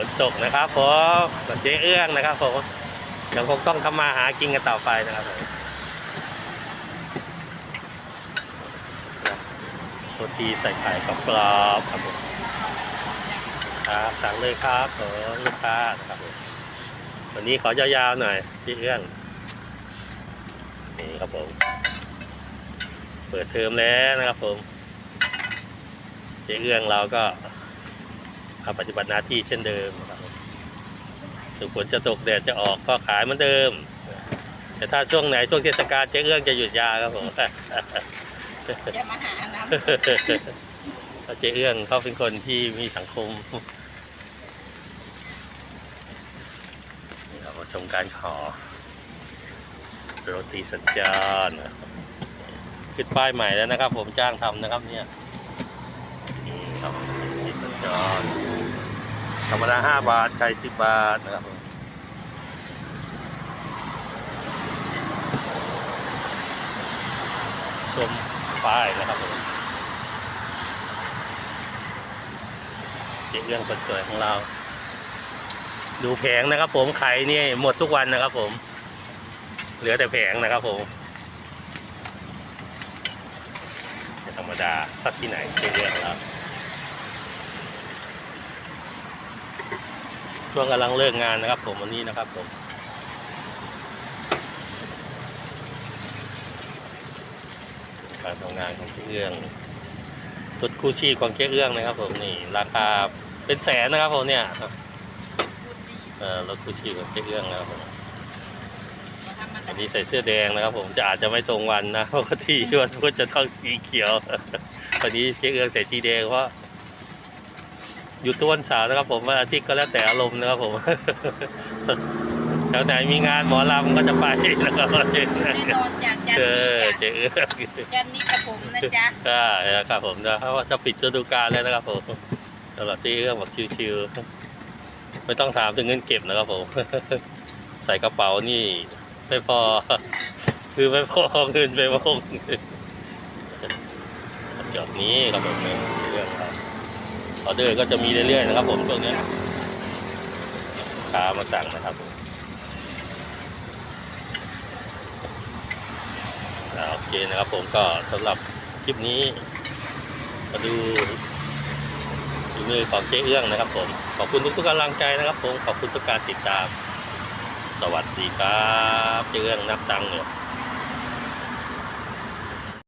ฝนตกนะครับผมเจ๊เอื้องนะครับผมยังคงต้องทำมาหากินกันต่อไปนะครับผมโรตีใส่ไข่กรอบครับผมครับสั่งเลยครับผมลูกค้านะครับผมวันนี้ขอยาวๆหน่อยเจ๊เอื้องนี่ครับผม เปิดเทอมแล้วนะครับผมเจ๊เอื้องเราก็ ทำปฏิบัติหน้าที่เช่นเดิมนะครับผมถึงฝนจะตกแดดจะออกก็ขายเหมือนเดิม แต่ถ้าช่วงไหนช่วงเทศกาลเจ๊เอื้องจะหยุดยาครับผมจะมาหาน้เพราะเจ๊เอื้องเขาเป็นคนที่มีสังคมนี่เรามาชมการขอโรตีสัญจรนะครับขึ้นป้ายใหม่แล้วนะครับ ผมจ้างทำนะครับเนี่ยนี่ครับโรตีสัญจร ธรรมดาห้าบาท ไข่สิบบาทนะครับผมชมป้ายนะครับผมเจ๊เรื่องคนสวยของเรา ดูแผงนะครับผม ไข่นี่หมดทุกวันนะครับผม เหลือแต่แผงนะครับผมไม่ธรรมดาสักที่ไหนเจ๊เรื่องแล้ว ช่วงกำลังเลิกงานนะครับ ผมวันนี้นะครับผมการทำงานของเจ๊เอื้องชุดคู่ชีพของเจ๊เอื้องนะครับ ผมนี่ราคาเป็นแสนนะครับผมเนี่ยเอ่อรถคู่ชีพของเจ๊เอื้องนะครับผมอันนี้ใส่เสื้อแดงนะครับ ผมจะอาจจะไม่ตรงวันนะปกติวันพุธจะต้องสีเขียววันนี้เจ๊เอื้องใส่สีแดงเพราะ อยู่ตัวนเสาร์นะครับ ผมวันอาทิตย์ก็แล้วแต่อารมณ์นะครับผมแถวไหนมีงานหมอลำก็จะไปแล้วก็เจ๊เอื้องแน่นอนจากจันเอนี้อจ้ะเจ๊เอื้องจันนี้กับผมนะจ๊ะใช่ครับผมนะเพราะว่าจะปิดฤดูกาลแล้วนะครับผมสำหรับที่เรื่องบอกชิวๆไม่ต้องถามถึงเงินเก็บนะครับผม ใส่กระเป๋านี่ไม่พอ คือไม่พอเงินไปมงจอบนี้ครับผมเนี่ยเรื่องครับ ออเดอร์ก็จะมีเรื่อยๆนะครับ ผมช่วงนี้ค้ามาสั่งนะครับผมโอเคนะครับผมก็สำหรับคลิปนี้ มาดูฝีมือของเจ๊เอื้องนะครับผม ขอบคุณทุกๆกำลังใจนะครับผม ขอบคุณทุกการติดตาม สวัสดีครับ เจ๊เอื้องนับตังค์เนี่ย